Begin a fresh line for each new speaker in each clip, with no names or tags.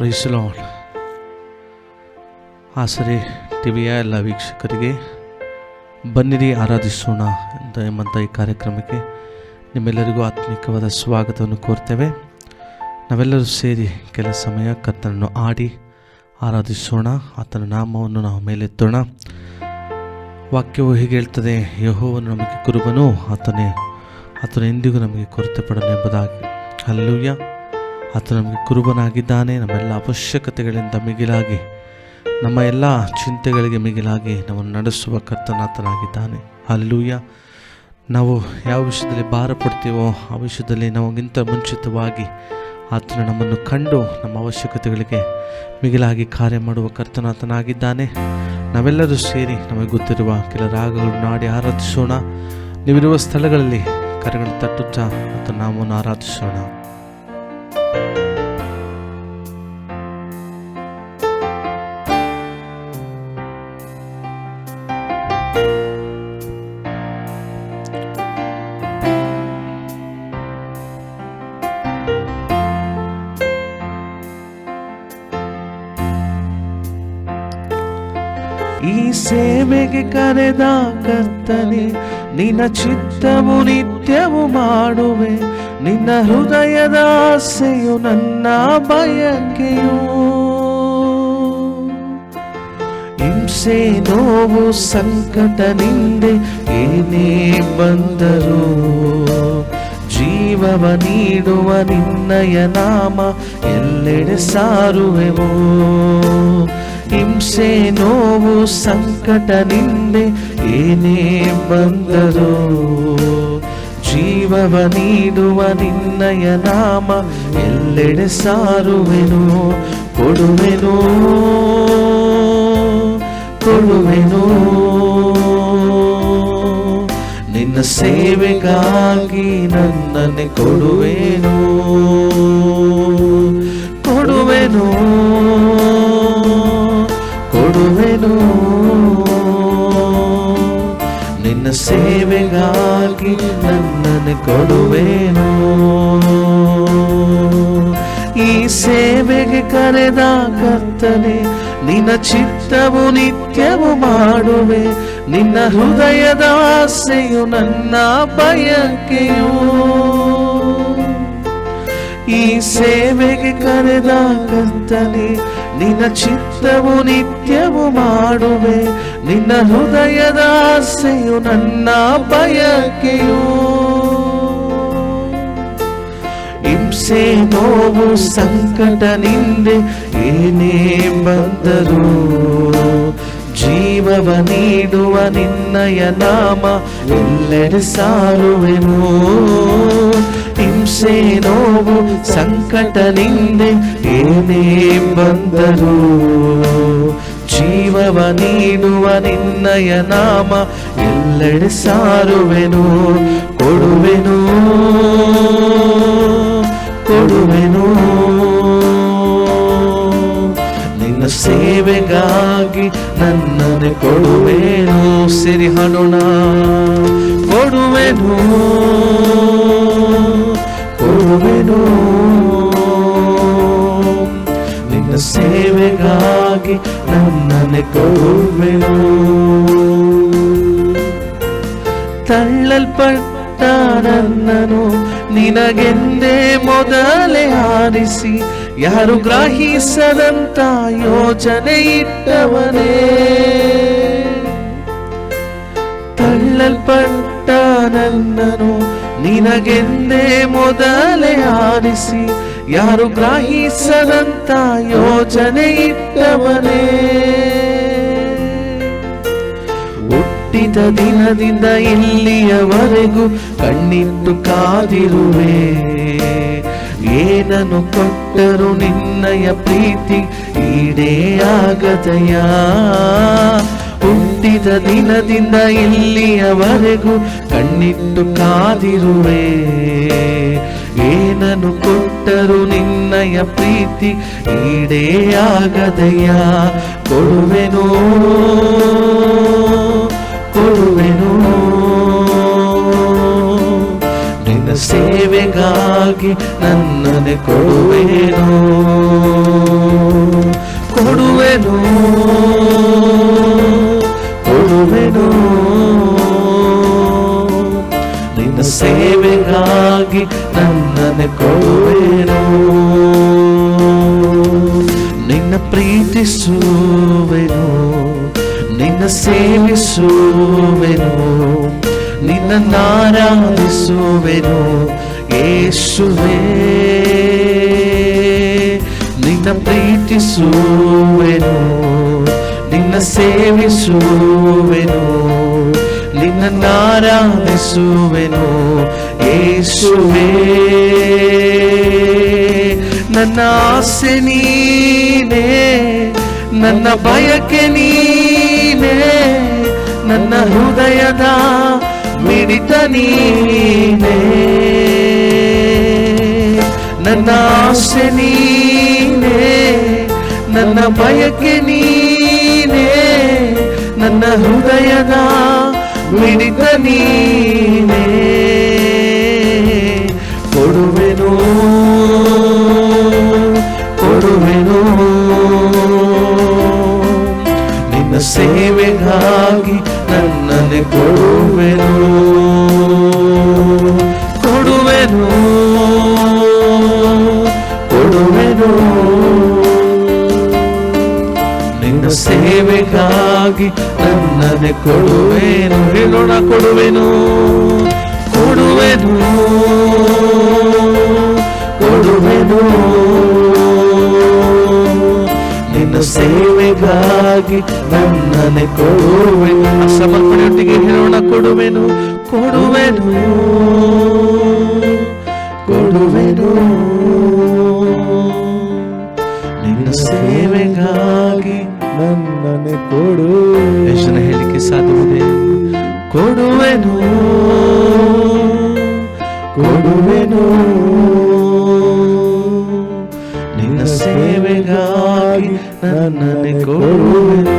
ಪ್ರೈಸಲಾನ್ ಆಸರೆ ಟಿವಿಯ ಎಲ್ಲ ವೀಕ್ಷಕರಿಗೆ ಬನ್ನಿರಿ, ಆರಾಧಿಸೋಣ ಅಂತ ಎಂಬಂಥ ಈ ಕಾರ್ಯಕ್ರಮಕ್ಕೆ ನಿಮ್ಮೆಲ್ಲರಿಗೂ ಆತ್ಮಿಕವಾದ ಸ್ವಾಗತವನ್ನು ಕೋರ್ತೇವೆ. ನಾವೆಲ್ಲರೂ ಸೇರಿ ಕೆಲ ಸಮಯ ಕರ್ತನನ್ನು ಆಡಿ ಆರಾಧಿಸೋಣ, ಆತನ ನಾಮವನ್ನು ನಾವು ಮೇಲೆತ್ತೋಣ. ವಾಕ್ಯವು ಹೀಗೆ ಹೇಳ್ತದೆ ಯಹೋವನ್ನು ನಮಗೆ ಕುರುಬನು, ಆತನೇ, ಆತನ ಎಂದಿಗೂ ನಮಗೆ ಕೊರತೆ ಪಡನು ಎಂಬುದಾಗಿ. ಅಲ್ಲೂಯ್ಯ ಆತ ನಮಗೆ ಕುರುಬನಾಗಿದ್ದಾನೆ, ನಮ್ಮೆಲ್ಲ ಅವಶ್ಯಕತೆಗಳಿಂದ ಮಿಗಿಲಾಗಿ, ನಮ್ಮ ಎಲ್ಲ ಚಿಂತೆಗಳಿಗೆ ಮಿಗಿಲಾಗಿ ನಮ್ಮನ್ನು ನಡೆಸುವ ಕರ್ತನಾತನಾಗಿದ್ದಾನೆ ಅಲ್ಲೂಯ್ಯ ನಾವು ಯಾವ ವಿಷಯದಲ್ಲಿ ಭಾರ ಪಡ್ತೀವೋ ಆ ವಿಷಯದಲ್ಲಿ ನಮಗಿಂತ ಮುಂಚಿತವಾಗಿ ಆತನು ನಮ್ಮನ್ನು ಕಂಡು ನಮ್ಮ ಅವಶ್ಯಕತೆಗಳಿಗೆ ಮಿಗಿಲಾಗಿ ಕಾರ್ಯ ಮಾಡುವ ಕರ್ತನಾತನಾಗಿದ್ದಾನೆ ನಾವೆಲ್ಲರೂ ಸೇರಿ ನಮಗೆ ಗೊತ್ತಿರುವ ಕೆಲ ರಾಗಗಳನ್ನು ನಾಡಿ ಆರಾಧಿಸೋಣ. ನೀವಿರುವ ಸ್ಥಳಗಳಲ್ಲಿ ಕರೆಗಳನ್ನು ತಟ್ಟುತ್ತಾ ಮತ್ತು ನಾಮವನ್ನು ಆರಾಧಿಸೋಣ. ಸೇವೆಗೆ ಕರೆದ ಕರ್ತನೆ, ನಿನ್ನ ಚಿತ್ತವು ನಿತ್ಯವು ಮಾಡುವೆ. ನಿನ್ನ ಹೃದಯದ ಆಸೆಯು ನನ್ನ ಬಯಕೆಯು. ಹಿಂಸೆ, ನೋವು, ಸಂಕಟ, ನಿಂದೆ ಏನೇ ಬಂದರು ಜೀವವ ನೀಡುವ ನಿನ್ನಯ ನಾಮ ಎಲ್ಲೆಡೆ ಸಾರುವೆವು. ಹಿಂಸೆ ನೋವು ಸಂಕಟ ನಿಂದೆ ಏನೇ ಬಂದರೂ ಜೀವವ ನೀಡುವ ನಿನ್ನಯ ನಾಮ ಎಲ್ಲೆಡೆ ಸಾರುವೆನು, ಕೊಡುವೆನು ಕೊಡುವೆನು. ನಿನ್ನ ಸೇವೆಗಾಗಿ ನನ್ನನ್ನೇ ಕೊಡುವೆನು ಕೊಡುವೆನು. ಸೇವೆಗಾಗಿ ನನ್ನನ್ನು ಕೊಡುವೆನು. ಈ ಸೇವೆಗೆ ಕರೆದ ಕರ್ತನೆ, ನಿನ್ನ ಚಿತ್ತವು ನಿತ್ಯವು ಮಾಡುವೆ. ನಿನ್ನ ಹೃದಯದ ಆಸೆಯು ನನ್ನ ಬಯಕೆಯು. ಈ ಸೇವೆಗೆ ಕರೆದ ಕರ್ತನೆ, ನಿನ್ನ ಚಿತ್ತವು ನಿತ್ಯವು ಮಾಡುವೆ. ನಿನ್ನ ಹೃದಯದ ಆಸೆಯು ನನ್ನ ಬಯಕೆಯು. ಹಿಂಸೆ, ನೋವು, ಸಂಕಟ, ನಿಂದೆ ಏನೇ ಬಂದರೂ ಜೀವವ ನೀಡುವ ನಿನ್ನಯ ನಾಮ ಎಲ್ಲೆಡೆ ಸಾರುವೆನು. ಹಿಂಸೆ, ನೋವು, ಸಂಕಟ, ನಿಂದೆ ಏನೇ ಬಂದರೂ ಜೀವವ ನೀಡುವ ನಿನ್ನಯ ನಾಮ ಎಲ್ಲೆಡೆ ಸಾರುವೆನು, ಕೊಡುವೆನು ಕೊಡುವೆನು. ನಿನ್ನ ಸೇವೆಗಾಗಿ ನನ್ನನ್ನು ಕೊಡುವೆನು, ಸಿರಿ ಹಣೋಣ ಕೊಡುವೆನು ಕೊಡುವೆನು. ಸೇವೆಗಾಗಿ ನನ್ನನ್ನು ಕೋವೆನು. ತಳ್ಳಲ್ಪಟ್ಟ ನನ್ನನು ನಿನಗೆಂದೇ ಮೊದಲೇ ಹಾರಿಸಿ, ಯಾರು ಗ್ರಹಿಸದಂತ ಯೋಜನೆ ಇಟ್ಟವನೇ. ತಳ್ಳಲ್ಪಟ್ಟ ನನ್ನನು ನಿನಗೆಂದೇ ಮೊದಲೇ ಹಾರಿಸಿ, ಯಾರು ಗ್ರಹಿಸದಂತ ಯೋಜನೆ ಇಟ್ಟವನೇ ಹುಟ್ಟಿದ ದಿನದಿಂದ ಇಲ್ಲಿಯವರೆಗೂ ಕಣ್ಣಿಟ್ಟು ಕಾದಿರುವೆ. ಏನನ್ನು ಕೊಟ್ಟರು ನಿನ್ನಯ ಪ್ರೀತಿ ಈಡೇ ಆಗದಯ? ಹುಟ್ಟಿದ ದಿನದಿಂದ ಇಲ್ಲಿಯವರೆಗೂ ಕಣ್ಣಿಟ್ಟು ಕಾದಿರುವೆ. ಏನನ್ನು ಕೊಟ್ಟರು ನಿನ್ನಯ ಪ್ರೀತಿ ಈಡೇ ಆಗದಯ್ಯ ಕೊಡುವೆನು ಕೊಡುವೆನು. ನಿನ್ನ ಸೇವೆಗಾಗಿ ನನ್ನನೆ ಕೊಡುವೆನು ಕೊಡುವೆನು. ಕೊಡುವೆನು. ನಿನ್ನ ಸೇವೆಗಾಗಿ ಕೊಡುವೆನು ನಿನ್ನ ಪ್ರೀತಿಸುವೆನು? ನಿನ್ನ ಸೇವಿಸುವೆನು? ನಿನ್ನ ಆರಾಧಿಸುವೆನು ಯೇಸುವೆ ನಿನ್ನ ಪ್ರೀತಿಸುವೆನು? ನಿನ್ನ ಸೇವಿಸುವೆನು? ನಿನ್ನ ಆರಾಧಿಸುವೆನು ಯೇಸುವೇ ನನ್ನ ಆಸೆ ನೀನೇ, ನನ್ನ ಬಯಕೆ ನೀನೇ, ನನ್ನ ಹೃದಯದ ಮಿಡಿತ ನೀನೇ. ನನ್ನ ಆಸೆ ನೀನೇ, ನನ್ನ ಬಯಕೆ ನೀನೇ, ನನ್ನ ಹೃದಯದ ಮಿಡಿತ ನೀನೇ ಕೊಡುವೆನು ಕೊಡುವೆನು. ನಿನ್ನ ಸೇವೆಗಾಗಿ ನನ್ನನ್ನು ಕೊಡುವೆನು ಸೇವೆಗಾಗಿ ನನ್ನನ್ನೇ ಕೊಡುವೇನು. ಹೇಳೋಣ ಕೊಡುವೆನು. ಕೊಡುವೆನು. ಕೊಡುವೆನು. ನಿನ್ನ ಸೇವೆಗಾಗಿ ನನ್ನನ್ನೇ ಕೊಡುವೆನು. ಸಮರ್ಪಣೆಯೊಟ್ಟಿಗೆ ಹೇಳೋಣ ಕೊಡುವೆನು. ಕೊಡುವೆನು. ಕೊಡುವೆನು. ನಿನ್ನ ಸೇವೆಗಾಗಿ
ನನ್ನನೆ ಕೊಡು
ಜನ ಹೇಳಿಕೆ ಸಾಧ್ಯವಿದೆ ಕೊಡುವೆನು ಕೊಡುವೆನು ನಿನ್ನ ಸೇವೆಗಾಗಿ ನನ್ನನ್ನೇ ಕೊಡುವೆನು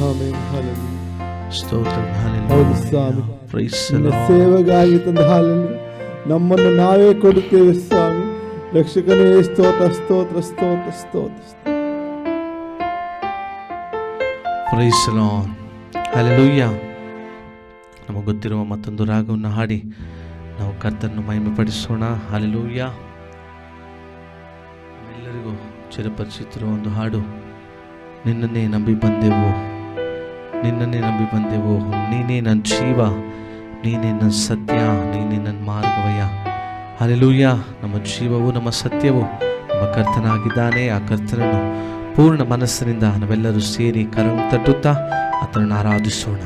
ಆಮೆನ್, ಹಲ್ಲೆಲೂಯಾ.
ಸ್ತೋತ್ರ
ಹೌದು ಸ್ವಾಮಿ
ಪ್ರೈಸ್
ನಿನ್ನ ಸೇವೆಗಾಗಿ ತಂದ ಹಾಲನ್ನು ನಮ್ಮನ್ನು ನಾವೇ ಕೊಡುತ್ತೇವೆ ಸ್ವಾಮಿ ರಕ್ಷಕನೇ ಸ್ತೋತ್ರ ಸ್ತೋತ್ರ ಸ್ತೋತ್ರ ಸ್ತೋತ್ರ
ಪ್ರೈಸ್ ಹಲೆಲೂಯ್ಯ ನಮಗೆ ಗೊತ್ತಿರುವ ಮತ್ತೊಂದು ರಾಗವನ್ನು ಹಾಡಿ ನಾವು ಕರ್ತನ್ನು ಮಹಿಮೆ ಪಡಿಸೋಣ ಹಲೆಲೂಯ್ಯ ಎಲ್ಲರಿಗೂ ಚಿರಪರಿಚಿತಿರುವ ಒಂದು ಹಾಡು. ನಿನ್ನನ್ನೇ ನಂಬಿ ಬಂದೆವು. ನಿನ್ನನ್ನೇ ನಂಬಿ ಬಂದೆವು. ನೀನೇ ನನ್ನ ಜೀವ. ನೀನೇ ನನ್ನ ಸತ್ಯ. ನೀನೇ ನನ್ನ ಮಾರ್ಗವಯ್ಯ. ಹಲೆಲೂಯ್ಯ ನಮ್ಮ ಜೀವವು, ನಮ್ಮ ಸತ್ಯವು ನಮ್ಮ ಕರ್ತನಾಗಿದ್ದಾನೆ. ಆ ಕರ್ತನನ್ನು ಪೂರ್ಣ ಮನಸ್ಸಿನಿಂದ ನಾವೆಲ್ಲರೂ ಸೇರಿ ಕರಂ ತಟ್ಟುತ್ತಾ ಆತನನ್ನು ಆರಾಧಿಸೋಣ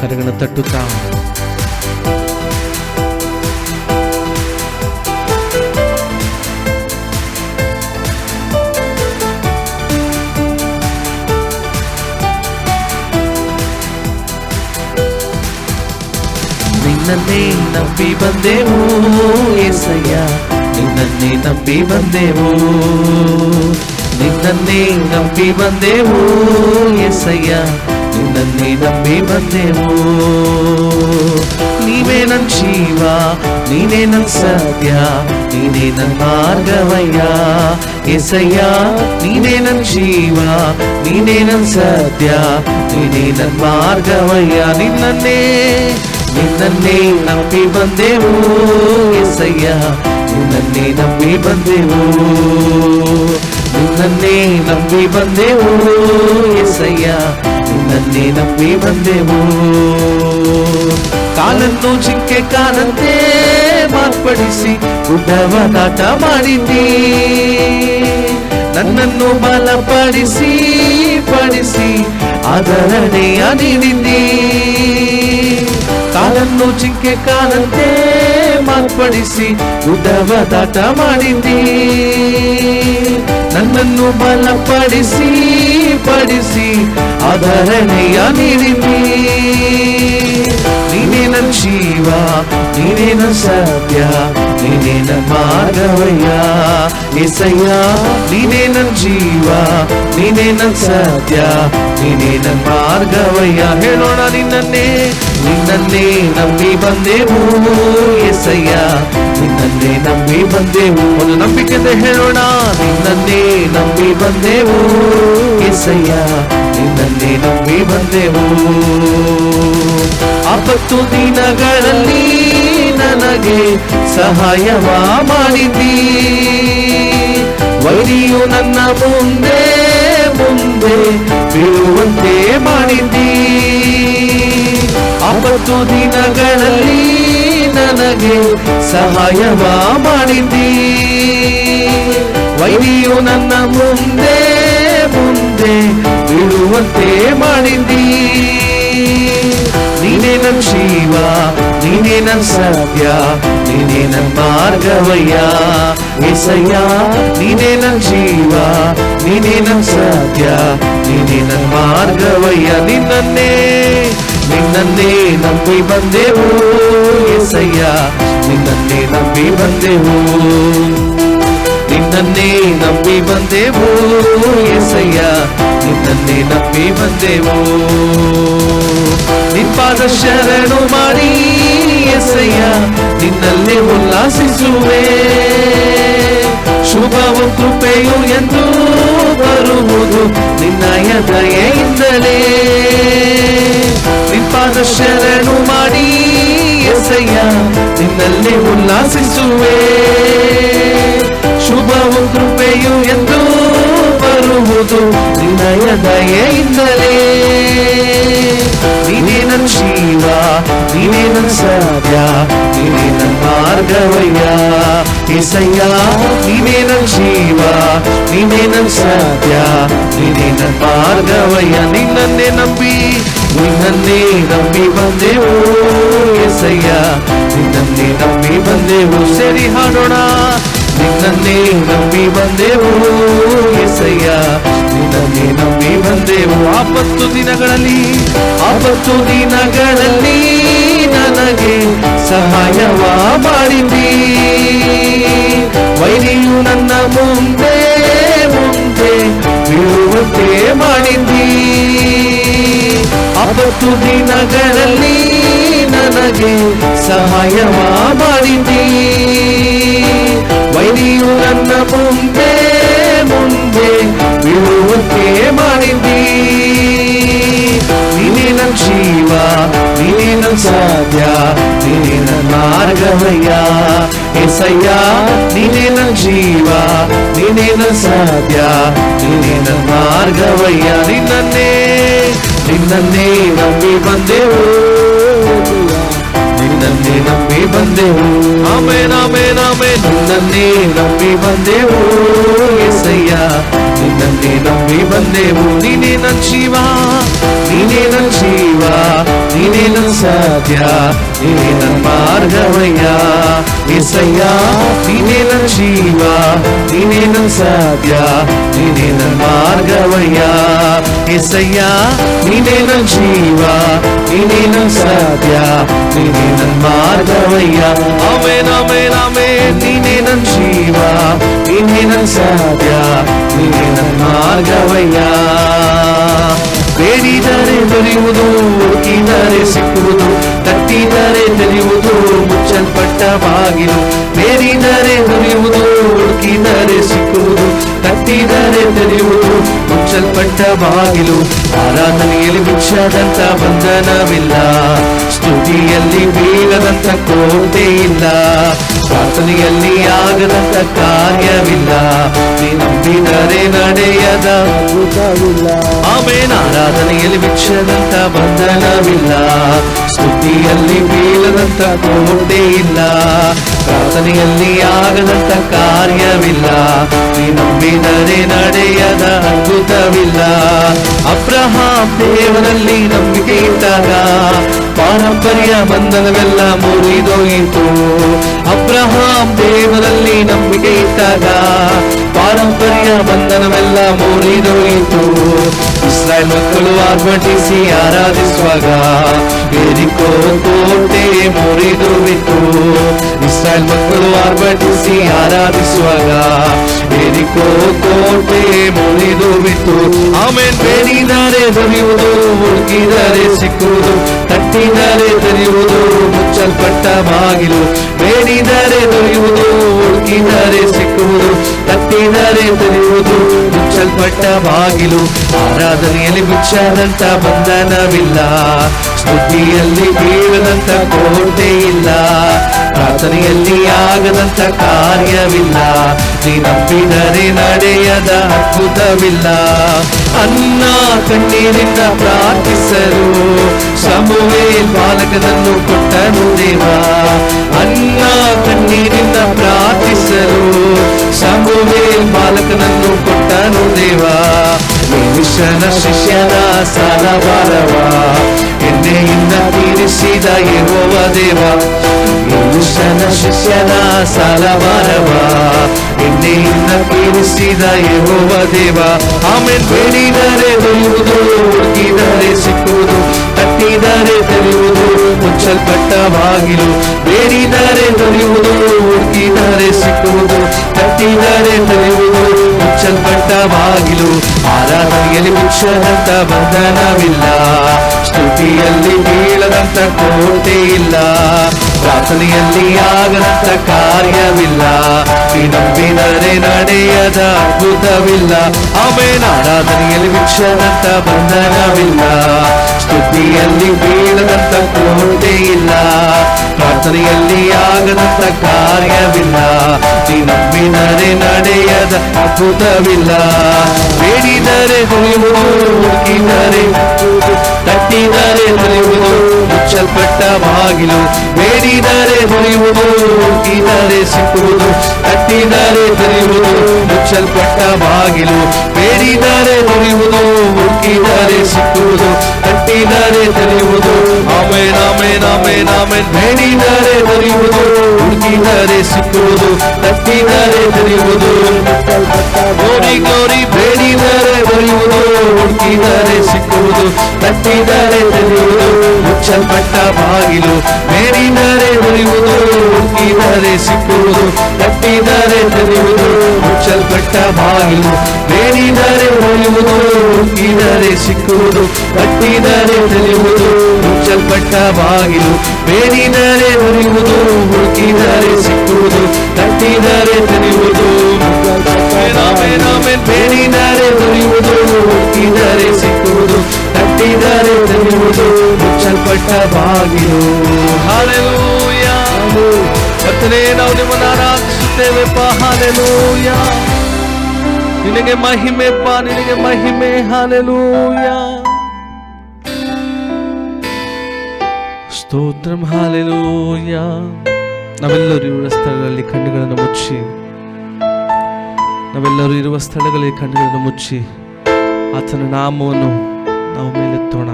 ಕರಗಳನ್ನು ತಟ್ಟುತ್ತಾ ನಿನ್ನನ್ನೇ ನಂಬಿ ಬಂದೆವು ಏಸಯ್ಯ ನಿನ್ನನ್ನೇ ನಂಬಿ ಬಂದೆವು ನಿನ್ನನ್ನೇ ನಂಬಿ ಬಂದೆವು ಏಸಯ್ಯ ನಿನ್ನನ್ನೇ ನಂಬಿ ಬಂದೆವು ನೀವೇ ನನ್ನ ಜೀವ ನೀನೇ ನನ್ನ ಸತ್ಯ ನೀನೇ ನನ್ನ ಮಾರ್ಗವಯ್ಯ ಏಸಯ್ಯ ನೀನೇ ನನ್ನ ಜೀವ ನೀನೇ ನನ್ನ ಸತ್ಯ ನೀನೇ ನನ್ನ ಮಾರ್ಗವಯ್ಯ ನಿನ್ನನ್ನೇ ನಿನ್ನನ್ನೇ ನಂಬಿ ಬಂದೆವು ಎಸಯ್ಯ ನಿನ್ನನ್ನೇ ನಂಬಿ ಬಂದೆವು. ನಿನ್ನನ್ನೇ ನಂಬಿ ಬಂದೆವು ಎಸಯ್ಯ ನಿನ್ನನ್ನೇ ನಂಬಿ ಬಂದೆವು. ಕಾಲನ್ನು ಚಿಕ್ಕೆ ಕಾಲಂತೆ ಮಾರ್ಪಡಿಸಿ ಗುಡ್ಡವ ದಾಟ ಮಾಡಿದ್ದೀ ನನ್ನನ್ನು ಬಲಪಡಿಸಿ, ಪಡಿಸಿ ಅದರನೆಯ ನೀಡಿದ್ದೀ ಕಾಲನ್ನು ಜಿಂಕೆ ಕಾಲಂತೆ ಮಾರ್ಪಡಿಸಿ ಗುಡ್ಡವ ದಾಟ ಮಾಡಿದ್ದೀ. ನನ್ನನ್ನು ಬಲಪಡಿಸಿ ಪಡಿಸಿ ಅದರನೆಯ ನೀಡಿದ್ದೀ. ನೀನೇ ನನ್ನ ಜೀವ ನೀನೇ ನನ್ನ ಸತ್ಯ ನೀನೇ ನನ್ನ ಮಾರ್ಗವಯ್ಯ. ಎಸಯ್ಯ ನೀನೇ ನನ್ನ ಜೀವ ನೀನೇ ನನ್ನ ಸತ್ಯ ನೀನೇ ನನ್ನ ಮಾರ್ಗವಯ್ಯ. ಹೇಳೋಣ ನಿನ್ನನ್ನೇ ನಿನ್ನನ್ನೇ ನಂಬಿ ಬಂದೆವು. ಎಸಯ್ಯ ನಿನ್ನನ್ನೇ ನಂಬಿ ಬಂದೆವು. ಒಂದು ನಂಬಿಕೆಯಿಂದ ಹೇಳೋಣ. ನಿನ್ನನ್ನೇ ನಂಬಿ ಬಂದೆವು. ಎಸಯ್ಯ ನಿನ್ನನ್ನೇ ನಂಬಿ ಬಂದೆವು. ಆಪತ್ತು ದಿನಗಳಲ್ಲಿ ನನಗೆ ಸಹಾಯವ ಮಾಡಿದ್ದೀ. ವೈರಿಯು ನನ್ನ ಮುಂದೆ ಮುಂದೆ ಬೀಳುವಂತೆ ಮಾಡಿದ್ದೀ. ಆಪತ್ತು ದಿನಗಳಲ್ಲಿ ನನಗೆ ಸಹಾಯವ ಮಾಡಿದ್ದೀ. ವೈರಿಯು ನನ್ನ ಮುಂದೆ ಮುಂದೆ ಬೀಳುವಂತೆ ಮಾಡಿದ್ದೀ. ನೀನೇ ನನ್ನ ಜೀವ ನೀನೇ ನನ್ನ ಸತ್ಯ, ನೀನೇ ನನ್ನ ಮಾರ್ಗವಯ್ಯ. ಏಸಯ್ಯ, ನೀನೇ ನನ್ನ ಜೀವ, ನೀನೇ ನನ್ನ ಸತ್ಯ, ನೀನೇ ನನ್ನ ಮಾರ್ಗವಯ್ಯ. ನಿನ್ನನ್ನೇ ನಿನ್ನನ್ನೇ ನಂಬಿ ಬಂದೆವು. ಏಸಯ್ಯ, ನಿನ್ನನ್ನೇ ನಂಬಿ ಬಂದೆವು. ನಿನ್ನನ್ನೇ ನಂಬಿ ಬಂದೆವು. ಎಸಯ್ಯ ನಿನ್ನನ್ನೇ ನಂಬಿ ಬಂದೆವು. ನಿಪ್ಪಾದ ಶರಣು ಮಾಡಿ ಎಸಯ್ಯ ನಿನ್ನಲ್ಲೇ ಉಲ್ಲಾಸಿಸುವೆ. ಶುಭವು ಕೃಪೆಯು ಎಂದು ಬರುವುದು ನಿನ್ನಯ ದಯೆಯಿಂದಲೇ ನಿಪ್ಪಾದ ಶರಣು ಮಾಡಿ ಎಸಯ್ಯ ನಿನ್ನಲ್ಲೇ ಉಲ್ಲಾಸಿಸುವೆ. ಶುಭವು ಕೃಪೆಯು ಎಂದು ಬರುವುದು ನಿನ್ನಯ ದಯೆಯಿಂದಲೇ. ನೀನೇ ನನ್ನ ಜೀವ ನೀನೇ ನನ್ನ ಸತ್ಯ ನೀನೇ ನನ್ನ ಮಾರ್ಗವಯ್ಯ. ಎಸಯ್ಯ ನೀನೇ ನನ್ನ ಜೀವ ನೀನೇ ನನ್ನ ಸತ್ಯ ನೀನೇ ನನ್ನ ಮಾರ್ಗವಯ್ಯ. ನಿನ್ನನ್ನೇ ನಂಬಿ ನಿನ್ನನ್ನೇ ನಂಬಿ ಬಂದೆವು. ಎಸಯ್ಯ ನಿನ್ನನ್ನೇ ನಂಬಿ ಬಂದೆವು. ಸರಿ ಹಾಡೋಣ. ನಿನ್ನನ್ನೇ ನಂಬಿ ಬಂದೆವು ಎಸಯ್ಯ ನಿನ್ನನ್ನೇ ನಂಬಿ ಬಂದೆವು. ಆಪತ್ತು ದಿನಗಳಲ್ಲಿ ಆಪತ್ತು ದಿನಗಳಲ್ಲಿ ನನಗೆ ಸಹಾಯವ ಮಾಡಿದ್ದೀ. ವೈರಿಯು ನನ್ನ ಮುಂದೆ ಮುಂದೆ ಬೀಳುವಂತೆ ಮಾಡಿದ್ದಿ. ಆಪತ್ತು ದಿನಗಳಲ್ಲಿ ನನಗೆ ಸಹಾಯವ ಮಾಡಿದ್ದೀ. ವೈರಿಯು ನನ್ನ ಮುಂದೆ ಮುಂದೆ ಬೀಳುವಂತೆ ಮಾಡಿದ್ದೀ ನೀನೇ ನನ್ನ ಜೀವ ನೀನೇ ನನ್ನ ಸತ್ಯ ನೀನೇ ನನ್ನ ಮಾರ್ಗವಯ್ಯ ಎಸಯ್ಯ ನೀನೇ ನನ್ನ ಜೀವ ನೀನೇ ನನ್ನ ಸತ್ಯ ನೀನೇ ನನ್ನ ಮಾರ್ಗವಯ್ಯ ನಿನ್ನನ್ನೇ ನಿನ್ನನ್ನೇ ನಂಬಿ ಬಂದೆವು ನಿನ್ನನ್ನೇ ನಂಬಿ ಬಂದೆವು ಆಮೇನ್ ಆಮೇನ್ ಆಮೇನ್ ನಿನ್ನನ್ನೇ ನಂಬಿ ಬಂದೆವು ಎಸಯ್ಯ ನಿನ್ನನ್ನೇ ನಂಬಿ ಬಂದೆವು ನೀನೇ ನನ್ನ ಜೀವ ನೀನೇ ನನ್ನ ಜೀವ ನೀನೇ ನನ್ನ ಸತ್ಯ ನೀನೇ ನನ್ನ ಮಾರ್ಗವಯ್ಯ ಎಸಯ್ಯ ನೀನೇ ನನ್ನ ಜೀವ ನೀನೇ ನನ್ನ ಸತ್ಯ ನೀನೇ ನನ್ನ ಮಾರ್ಗವಯ್ಯ ಎಸಯ್ಯ ನೀನೇ ನನ್ನ ಜೀವ ನೀನೇ ನನ್ನ ಸತ್ಯ ನೀನೇ ನನ್ನ ಮಾರ್ಗವಯ್ಯ ಆಮೇನ್ ಆಮೇನ್ ಆಮೇನ್ ನೀನೇ ನನ್ನ ಜೀವ ನೀನೇ ನನ್ನ ಸತ್ಯ ನೀನೇ ನನ್ನ ಮಾರ್ಗವಯ್ಯ ಬೇಡಿದರೆ ದೊರೆಯುವುದು ಹುಡುಕಿದರೆ ಸಿಕ್ಕುವುದು, ತಟ್ಟಿದರೆ ತೆರೆಯುವುದು ಮುಚ್ಚಲ್ಪಟ್ಟ ಬಾಗಿಲು ಬೇಡಿದರೆ ದೊರೆಯುವುದು ಹುಡುಕಿದರೆ ಸಿಕ್ಕುವುದು, ತಟ್ಟಿದರೆ ತೆರೆಯುವುದು ಮುಚ್ಚಲ್ಪಟ್ಟ ಬಾಗಿಲು ಆರಾಧನೆಯಲ್ಲಿ ಮುಚ್ಚದಂತ ಬಂಧನವಿಲ್ಲ. ಸ್ತುತಿಯಲ್ಲಿ ಬೀಗದಂತ ಕೋಟೆ ಇಲ್ಲ ಪ್ರಾರ್ಥನೆಯಲ್ಲಿ ಆಗದಂತ ಕಾರ್ಯವಿಲ್ಲ. ನೀ ನಂಬಿದರೆ ನಡೆಯದ
ಅದ್ಭುತವಿಲ್ಲ
ಆಮೇನ ಆರಾಧನೆಯಲ್ಲಿ ಬಿಚ್ಚದಂತ ಬಂಧನವಿಲ್ಲ. ಸ್ತುತಿಯಲ್ಲಿ ಬೀಳದಂತ ಕೋಟೆ ಇಲ್ಲ. ಪ್ರಾರ್ಥನೆಯಲ್ಲಿ ಆಗದಂತ ಕಾರ್ಯವಿಲ್ಲ. ನೀ ನಂಬಿದರೆ ನಡೆಯದ ಅದ್ಭುತವಿಲ್ಲ. ಅಬ್ರಹಾಂ ದೇವರಲ್ಲಿ ನಂಬಿಕೆ ಇದ್ದಾಗ ಪಾರಂಪರ್ಯ ಬಂಧನವೆಲ್ಲ ಮುರಿದೋಯಿತು. ಅಬ್ರಹಾಂ ದೇವರಲ್ಲಿ ನಂಬಿಕೆ ಇಟ್ಟಾಗ ಪಾರಂಪರ್ಯ ಬಂಧನವೆಲ್ಲ ಮುರಿದೊಯಿತು. ಇಸ್ರಾಯೇಲ್ ಮಕ್ಕಳು ಆರ್ಭಟಿಸಿ ಆರಾಧಿಸುವಾಗ ಏರಿಕೋ ಕೋಟೆ ಮುರಿದು ಬಿತ್ತು ಇಸ್ರಾಯೇಲ್ ಮಕ್ಕಳು ಆರ್ಭಟಿಸಿ ಆರಾಧಿಸುವಾಗ ಏರಿಕೋ ಕೋಟೆ ಮುರಿದು ಬಿತ್ತು ಆಮೇಲೆ ಬೇಡಿದರೆ ದೊರೆಯುವುದು, ಹುಡುಕಿದರೆ ಸಿಕ್ಕುವುದು, ತಟ್ಟಿದರೆ ತೆರೆಯುವುದು, ಮುಚ್ಚಲ್ಪಟ್ಟ ಬಾಗಿಲು. ಬೇಡಿದರೆ ದೊರೆಯುವುದು, ಹುಡುಕಿದರೆ ಸಿಕ್ಕುವುದು. ತಟ್ಟಿದರೆ ತೆರೆಯುವುದು ಮುಚ್ಚಲ್ಪಟ್ಟ ಬಾಗಿಲು. ಆರಾಧನೆಯಲ್ಲಿ ಮುಚ್ಚಾದಂತ ಬಂಧನವಿಲ್ಲ. ಸ್ತುತಿಯಲ್ಲಿ ಬೀಳದಂತ ಕೋಟೆ ಇಲ್ಲ. ಪ್ರಾರ್ಥನೆಯಲ್ಲಿ ಆಗದಂತ ಕಾರ್ಯವಿಲ್ಲ. ನೀ ನಡೆಯದ ಅದ್ಭುತವಿಲ್ಲ. ಅನ್ನ ಕಣ್ಣೀರಿಂದ ಪ್ರಾರ್ಥಿಸಲು, ಸಮುವೇಲ್ ಬಾಲಕನನ್ನು ಕೊಟ್ಟನು ದೇವ. ಅನ್ನ ಕಣ್ಣೀರಿಂದ ಪ್ರಾರ್ಥಿಸಲು ಸಮುವೇಲ್ ಬಾಲಕನನ್ನು ಕೊಟ್ಟನು ದೇವ ಮನುಷ್ಯನ ಶಿಷ್ಯನ ಸಾಲ ಬಾರವ ಎಣ್ಣೆಯಿಂದ ತೀರಿಸಿದ ಇರುವವ ದೇವ. ಮನುಷ್ಯನ ಶಿಷ್ಯನ ಸಾಲ ಎಂದೆ ಎಣ್ಣೆಯಿಂದ ತೀರಿಸಿದ ಇರುವವ ದೇವ. ಆಮೇಲೆ ಬೇಡಿದರೆ ಸಿಕ್ಕುವುದು ತಟ್ಟಿದರೆ ತೆರೆಯುವುದು ಮುಚ್ಚಲ್ಪಟ್ಟ ಬಾಗಿಲು ಬೇಡಿದರೆ ದೊರೆಯುವುದು ಹುಡುಕಿದರೆ ಸಿಕ್ಕುವುದು. ಕಟ್ಟಿದರೆ ತೆರೆಯುವುದು ಮುಚ್ಚಲ್ಪಟ್ಟ ಬಾಗಿಲು ಆರಾಧನೆಯಲ್ಲಿ ಮುಚ್ಚದಂತ ಬಂಧನವಿಲ್ಲ. ಸ್ತುತಿಯಲ್ಲಿ ಬೀಳದಂತ ಕೋಟೆ ಇಲ್ಲ ಪ್ರಾರ್ಥನೆಯಲ್ಲಿ ಆಗದಂತ ಕಾರ್ಯವಿಲ್ಲ. ನೀ ನಂಬಿದರೆ ನಡೆಯದ ಅದ್ಭುತವಿಲ್ಲ. ಆಮೇಲೆ ಆರಾಧನೆಯಲ್ಲಿ ಮುಚ್ಚದಂತ ಬಂಧನವಿಲ್ಲ. ಸ್ತುತಿಯಲ್ಲಿ ಬೀಳದಂತ ಕೋಟೆ ಇಲ್ಲ ಪ್ರಾರ್ಥನೆಯಲ್ಲಿ ಆಗದಂತ ಕಾರ್ಯವಿಲ್ಲ. ನೀ ನಂಬಿದರೆ ನಡೆಯದ ಅದ್ಭುತವಿಲ್ಲ. ಬೇಡಿದರೆ ದೊರೆಯುವುದು ಹುಡುಕಿದರೆ ತಟ್ಟಿದರೆ ಮುಚ್ಚಲ್ಪಟ್ಟ ಬಾಗಿಲು. ಬೇಡಿದರೆ ದೊರೆಯುವುದು ಹುಡುಕಿದರೆ ಸಿಕ್ಕುವುದು ತಟ್ಟಿದರೆ ದೊರೆಯುವುದು ಮುಚ್ಚಲ್ಪಟ್ಟ ಬಾಗಿಲು ಬೇಡಿದರೆ ದೊರೆಯುವುದು ಹುಡುಕಿದರೆ ಸಿಕ್ಕುವುದು ತಟ್ಟಿದರೆ ತೆರೆಯುವುದು, ಆಮೇನ್ ಆಮೇನ್ ಆಮೇನ್ ಆಮೇನ್. ಬೇಡಿದರೆ ದೊರೆಯುವುದು ಹುಡುಕಿದರೆ ಸಿಕ್ಕುವುದು ತಟ್ಟಿದರೆ ತೆರೆಯುವುದು. ಗೋರಿ ಗೋರಿ ಬೇಡಿದರೆ ದೊರೆಯುವುದು ಹುಡುಕಿದರೆ ಸಿಕ್ಕುವುದು ತಟ್ಟಿದರೆ ತೆರೆಯುವುದು, ಮುಚ್ಚಲ್ಪಟ್ಟ ಬಾಗಿಲು ಬೇಡಿದರೆ ದೊರೆಯುವುದು ಹುಡುಕಿದರೆ ಸಿಕ್ಕುವುದು ತಪ್ಪಿದರೆ ತೆರೆಯುವುದು ಮುಚ್ಚಲ್ಪಟ್ಟ ಬಾಗಿಲು ಬೇಡಿದರೆ ದೊರೆಯುವುದು ಉಕ್ಕಿದರೆ ಸಿಕ್ಕುವುದು ತಟ್ಟಿದರೆ ತೆರೆಯುವುದು ಮುಚ್ಚಲ್ಪಟ್ಟ ಬಾಗಿಲು ಬೇಡಿದರೆ ದೊರೆಯುವುದು ಹುಡುಕಿದರೆ ಸಿಕ್ಕುವುದು ತಟ್ಟಿದರೆ ತೆರೆಯುವುದು. ಬೇಡಿದರೆ ದೊರೆಯುವುದು ಹುಡುಕಿದರೆ ಸಿಕ್ಕುವುದು ತಟ್ಟಿದರೆ ತೆರೆಯುವುದು ಮುಚ್ಚಲ್ಪಟ್ಟ ಬಾಗಿಲು ಹಾಲೆಲೂಯ ಕರ್ತನೇ ನಾವು ನಿಮ್ಮನ್ನು ಆರಾಧಿಸುತ್ತೇವೆ ಹಾಲೆಲೂಯ ನಿನಗೆ ಮಹಿಮೆಪ್ಪ ನಿನಗೆ ಮಹಿಮೆ ಹಾಲೆಲೂಯ ಸ್ತೋತ್ರಂ ಹಾಲೆಲೂಯ ನಾವೆಲ್ಲರೂ ಇರುವ ಸ್ಥಳಗಳಲ್ಲಿ ಕಣ್ಣುಗಳನ್ನು ಮುಚ್ಚಿ. ನಾವೆಲ್ಲರೂ ಇರುವ ಸ್ಥಳಗಳಲ್ಲಿ ಕಣ್ಣುಗಳನ್ನು ಮುಚ್ಚಿ. ಆತನ ನಾಮವನ್ನು ನಾವು ಮೇಲೆತ್ತೋಣ.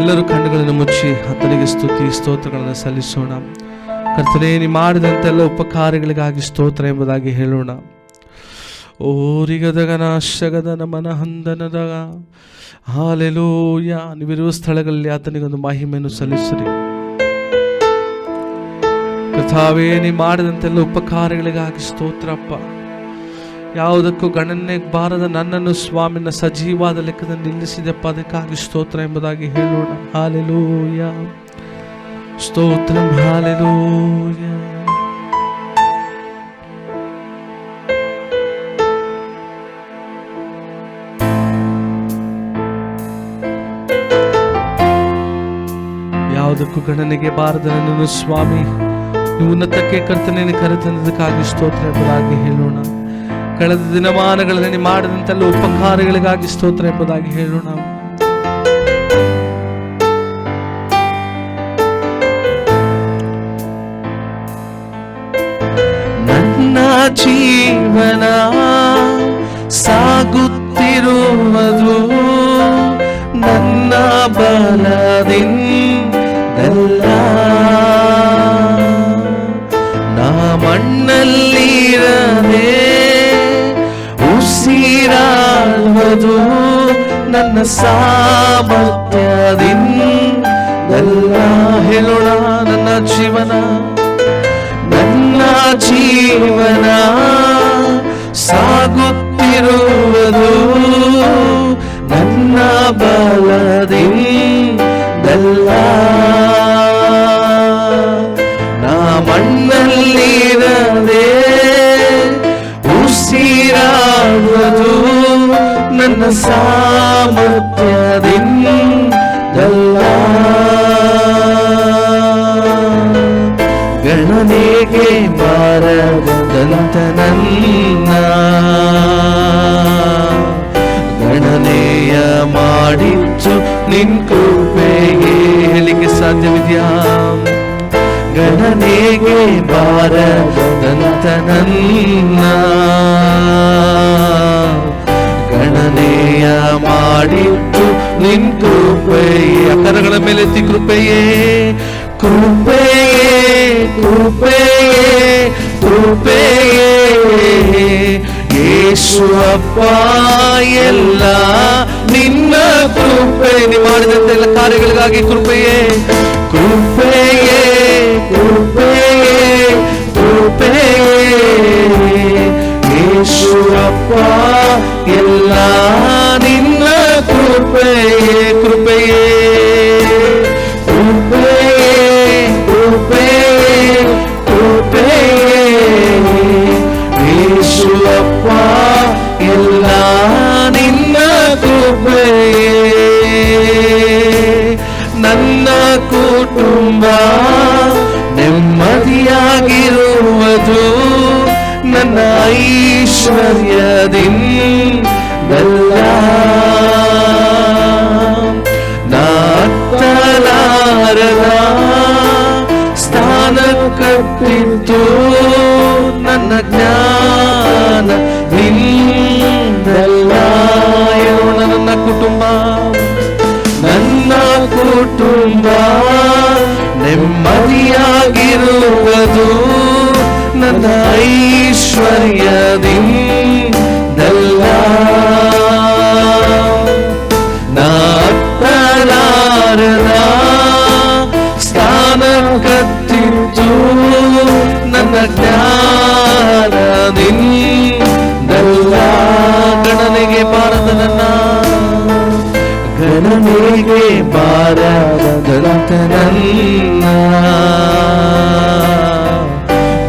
ಎಲ್ಲರೂ ಕಣ್ಣುಗಳನ್ನು ಮುಚ್ಚಿ ಆತನಿಗೆ ಸ್ತುತಿ, ಸ್ತೋತ್ರಗಳನ್ನು ಸಲ್ಲಿಸೋಣ. ಕರ್ತನೇ, ನೀ ಮಾಡಿದಂತೆಲ್ಲ ಉಪಕಾರಗಳಿಗಾಗಿ ಸ್ತೋತ್ರ ಎಂಬುದಾಗಿ ಹೇಳೋಣ. ಓರಿಗದಗನ ಶಗದನ ಹಂದನದಗ ಹಾಲೆಲೂಯ. ನೀವಿರುವ ಸ್ಥಳಗಳಲ್ಲಿ ಆತನಿಗೊಂದು ಮಹಿಮೆಯನ್ನು ಸಲ್ಲಿಸಿರಿ. ಕಥಾವೇ ನೀ ಮಾಡಿದಂತೆಲ್ಲ ಉಪಕಾರಗಳಿಗಾಗಿ ಸ್ತೋತ್ರಪ್ಪ ಯಾವುದಕ್ಕೂ ಗಣನೆ ಬಾರದ ನನ್ನನ್ನು ಸ್ವಾಮಿನ ಸಜೀವಾದ ಲೆಕ್ಕದಲ್ಲಿ ನಿಲ್ಲಿಸಿದೆಪ್ಪ, ಅದಕ್ಕಾಗಿ ಸ್ತೋತ್ರ ಎಂಬುದಾಗಿ ಹೇಳೋಣ. ಹಾಲೆಲೂಯ. ಸ್ತೋತ್ರ, ಹಾಲೆಲೂಯ. ಯಾವುದಕ್ಕೂ ಗಣನೆಗೆ ಬಾರದ ನನ್ನನ್ನು ಸ್ವಾಮಿ. ನೀವು ಉನ್ನತಕ್ಕೆ ಕರ್ತನೇನೆ ಕರೆತಂದದಕ್ಕಾಗಿ ಸ್ತೋತ್ರ ಎಂಬುದಾಗಿ ಹೇಳೋಣ. ಕಳೆದ ದಿನಮಾನಗಳಲ್ಲಿ ಮಾಡಿದಂತೆಲ್ಲ ಉಪಕಾರಗಳಿಗಾಗಿ ಸ್ತೋತ್ರ ಎಂಬುದಾಗಿ ಹೇಳೋಣ. ಜೀವನ ಸಾಗುತ್ತಿರುವುದು ನನ್ನ ಬಲದಿಂದಲ್ಲ. ನಾ ಮಣ್ಣಲ್ಲಿರದೆ ಉಸಿರಾಗುವುದು ನನ್ನ ಸಾಮರ್ಥ್ಯದಿಂದಲ್ಲ. ಹೇಳೋಣ ನನ್ನ ಜೀವನ. ಜೀವನ ಸಾಗುತ್ತಿರುವುದು ನನ್ನ ಬಲದಿಂದಲ್ಲ ನಾ ಮಣ್ಣಲ್ಲಿರದೆ ಉಸಿರಾಗುವುದು ನನ್ನ ಸಾಮರ್ಥ್ಯದಿಂದಲ್ಲ ನಿನ್ ಕೃಪೆಗೆ ಹೇಳಿಕೆ ಸಾಧ್ಯವಿದ್ಯಾ? ಗಣನೆಗೆ ಬಾರದಂತ ನನ್ನ. ಗಣನೆಯ ಮಾಡಿದ್ದು ನಿನ್ ಕೃಪೆಯೇ ಅಕ್ಕರಗಳ ಮೇಲೆ ತಿ ಕೃಪೆಯೇ. ಕೃಪೆಯೇ ಕೃಪೆಯೇ ಕೃಪೆಯೇ. ಯೇಸು ಅಪ್ಪ ಎಲ್ಲ ನಿನ್ನ ಕೃಪೆ ನೀ ಮಾಡಿದಂತೆಲ್ಲ ಕಾರ್ಯಗಳಿಗಾಗಿ ಕೃಪೆಯೇ ಕೃಪೆಯೇ ಕೃಪೆಯೇ ಕೃಪೆಯೇ ಯೇಸು ಅಪ್ಪ ಎಲ್ಲ ನಿನ್ನ ಕೃಪೆಯೇ ಕೃಪೆಯೇ ಕೃಪೆಯೇ ಕೃಪೆಯೇ ನನ್ನ ಕುಟುಂಬ ನೆಮ್ಮದಿಯಾಗಿರುವುದು ನನ್ನ ಐಶ್ವರ್ಯದಿಂದಲ್ಲ ಕುಟುಂಬ ನನ್ನ ಕುಟುಂಬ ನೆಮ್ಮದಿಯಾಗಿರುವುದು ನನ್ನ ಐಶ್ವರ್ಯದಿಂದಲ್ಲ ನಾರದ ಸ್ಥಾನ ಕತ್ತಿತ್ತು ನನ್ನ ಜ್ಞಾನದಿಂದಲ್ಲ ನನ್ನ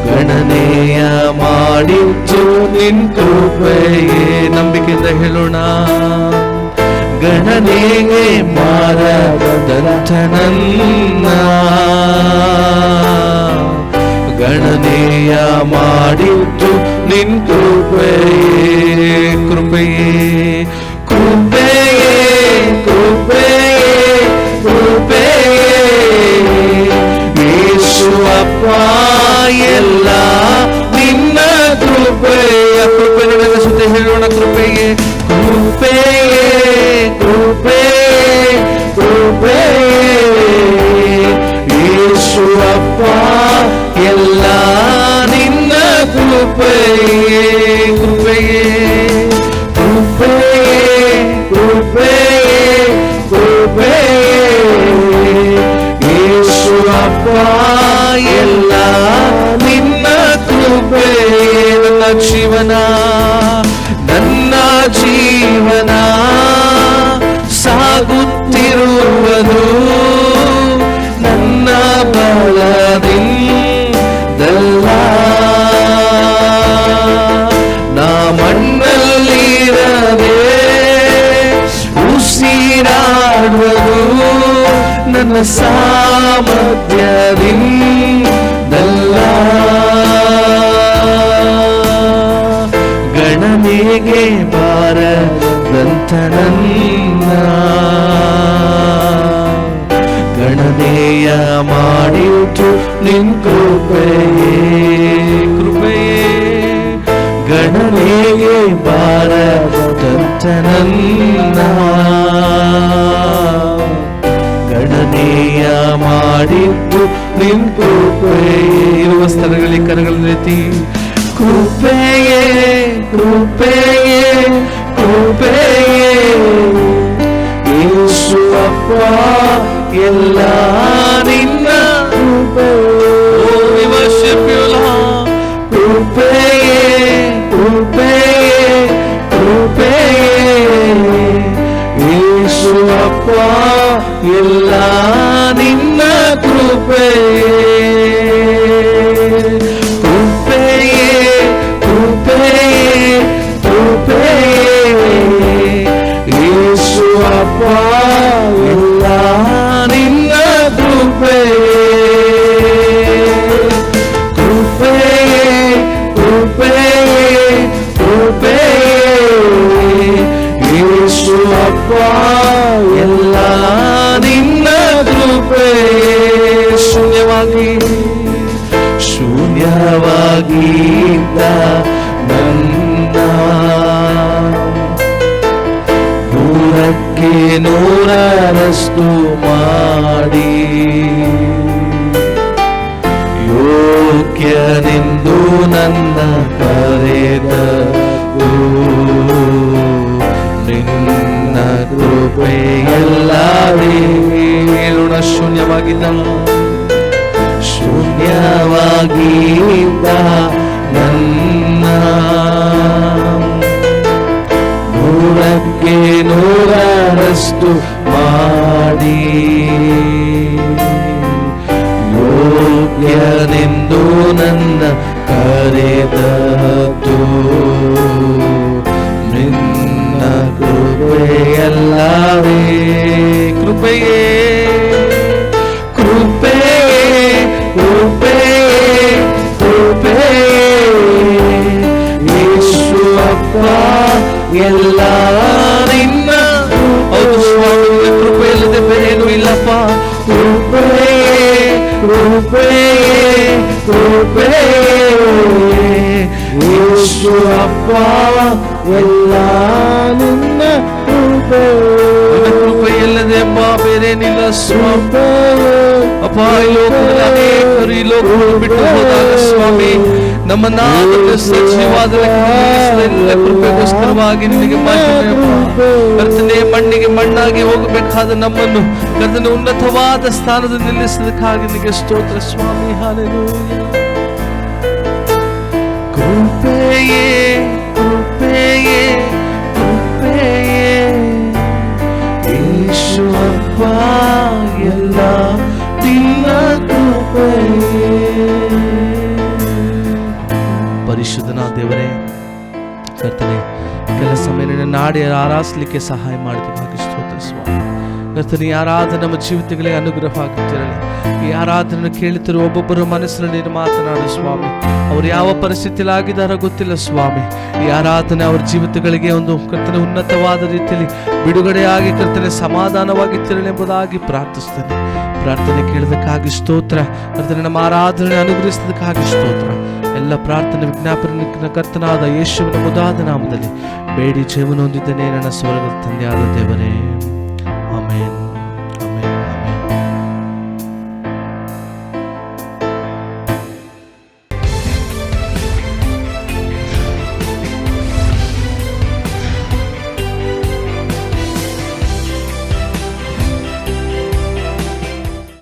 ಗಣನೆಯ ಮಾಡಿದ್ದು ನಿನ್ ಕೃಪೆಯೇ ನಂಬಿಕೆಯಿಂದ ಹೇಳೋಣ ಗಣನೆಗೆ ಬಾರದಂತ ನನ್ನ ಗಣನೆಯ ಮಾಡಿದ್ದು ನಿನ್ ಕೃಪೆಯೇ ಕೃಪೆಯೇ ಕೃಪೆಯೇ ಯೇಸು ಅಪ್ಪ ಸಾಮರ್ಥ್ಯದಿಂದಲ್ಲ ಗಣನೆಗೆ ಬಾರದಂತ ನನ್ನ ಗಣನೆಯ ಮಾಡಿಟ್ಟು ನಿನ್ ಕೃಪೆಯೇ. ಕೃಪೆಯೇ. ಗಣನೆಗೆ ಬಾರದಂತ ನನ್ನ ಗಣನೆಯ ಮಾಡಿದ್ದು ನಿನ್ ಕೃಪೆಯೇ ಇರುವ ಸ್ಥಳಗಳಲ್ಲಿ ಕರಗಳನ್ನೆತ್ತಿ ಕೃಪೆಯೇ ಕೃಪೆಯೇ ಕೃಪೆಯೇ ಯೇಸು ಅಪ್ಪ ಎಲ್ಲ ನಿನ್ನ Oh, we worship you, Lord. ಕೃಪೆಯೇ ಕೃಪೆಯೇ ಕೃಪೆಯೇ ಯೇಸು ಅಪ್ಪ ಎಲ್ಲ ನಿನ್ನ ಕೃಪೆಯೇ ಶೂನ್ಯವಾಗಿದ್ದ ನನ್ನ ನೂರಕ್ಕೆ ನೂರರಷ್ಟು ಮಾಡಿ. ಯೋಗ್ಯನೆಂದು ನನ್ನ ಕರೆದದು ನಿನ್ನ ಕೃಪೆಯಲ್ಲವೇ ಋಣ ಶೂನ್ಯವಾಗಿದ್ದ. ಶೂನ್ಯವಾಗಿದ್ದ. ನೂರರಷ್ಟು ಮಾಡಿ? ಯೋಗ್ಯನೆಂದು ನನ್ನ ಕರೆದದ್ದು. ನಿನ್ನ ಕೃಪೆಯಲ್ಲವೇ. ಕೃಪೆಯೇ ಕೃಪೆಯೇ ಕೃಪೆಯೇ ಕೃಪೆಯೇ. ಯೇಸು ಯೇಸು ಅಪ್ಪ ಎಲ್ಲ ನಿನ್ನ ಬೇರೇನಿಲ್ಲ ಸ್ವಾಮಿ ಅಪ್ಪ ಈ ಲೋಕದಲ್ಲಿ ಅನೇಕರು ಈ ಲೋಕವನ್ನು ಬಿಟ್ಟು ಹೋದಾಗ ಸ್ವಾಮಿ ನಮ್ಮನ್ನಾದರೂ ಸಜೀವಾದ ಎಲ್ಲ ಕೃಪೆಗೋಸ್ಕರವಾಗಿ ನಿನಗೆ. ಕರ್ತನೆ ಮಣ್ಣಿಗೆ ಮಣ್ಣಾಗಿ ಹೋಗಬೇಕಾದ ನಮ್ಮನ್ನು ಕರ್ತನೆ ಉನ್ನತವಾದ ಸ್ಥಾನದಲ್ಲಿ ನಿಲ್ಲಿಸೋದಕ್ಕಾಗಿ ನಿನಗೆ ಸ್ತೋತ್ರ ಸ್ವಾಮಿ ಹಾಲೆಲೂಯ ಎಲ್ಲ ದೇವರೇ ಕರ್ತನೆ ಕೆಲ ಸಮಯ ನಿನ್ನ ನಾಡಿ ಆರಾಸಲಿಕ್ಕೆ ಸಹಾಯ ಮಾಡ್ತೀವಿ ಸ್ತೋತ್ರ ಸ್ವಾಮಿ. ಕರ್ತನೆ ಆರಾಧನೆ ನಮ್ಮ ಜೀವಿತಗಳಿಗೆ ಅನುಗ್ರಹವಾಗುತ್ತಿರಲಿ. ಈ ಆರಾಧನೆ ಕೇಳುತ್ತಿರುವ ಒಬ್ಬೊಬ್ಬರ ಮನಸ್ಸಿನಲ್ಲಿ ನೀನು ಮಾತನಾಡು ಸ್ವಾಮಿ. ಅವ್ರು ಯಾವ ಪರಿಸ್ಥಿತಿಯಲ್ಲಿ ಗೊತ್ತಿಲ್ಲ ಸ್ವಾಮಿ. ಈ ಆರಾಧನೆ ಅವ್ರ ಜೀವಿತಗಳಿಗೆ ಒಂದು ಕರ್ತನ ಉನ್ನತವಾದ ರೀತಿಯಲ್ಲಿ ಬಿಡುಗಡೆಯಾಗಿ ಕರ್ತನೆ ಸಮಾಧಾನವಾಗಿ ತಿರಲಿ ಎಂಬುದಾಗಿ ಪ್ರಾರ್ಥಿಸ್ತೇನೆ. ಪ್ರಾರ್ಥನೆ ಕೇಳಿದಕ್ಕಾಗಿ ಸ್ತೋತ್ರ. ಕರ್ತನೆ, ನಮ್ಮ ಆರಾಧನೆ ಅನುಗ್ರಹಿಸಿದಕ್ಕಾಗಿ ಸ್ತೋತ್ರ. ಎಲ್ಲ ಪ್ರಾರ್ಥನೆ ವಿಜ್ಞಾಪನೆ ಕರ್ತನಾದ ಯೇಸುವಿನ ಮುದಾದ ನಾಮದಲ್ಲಿ ಬೇಡಿ ಜೀವನ ಹೊಂದಿದ್ದೇನೆ ನನ್ನ ಸ್ವರ್ಗದ ತಂದೆಯಾದ ದೇವರೇ. ಆಮೇನ್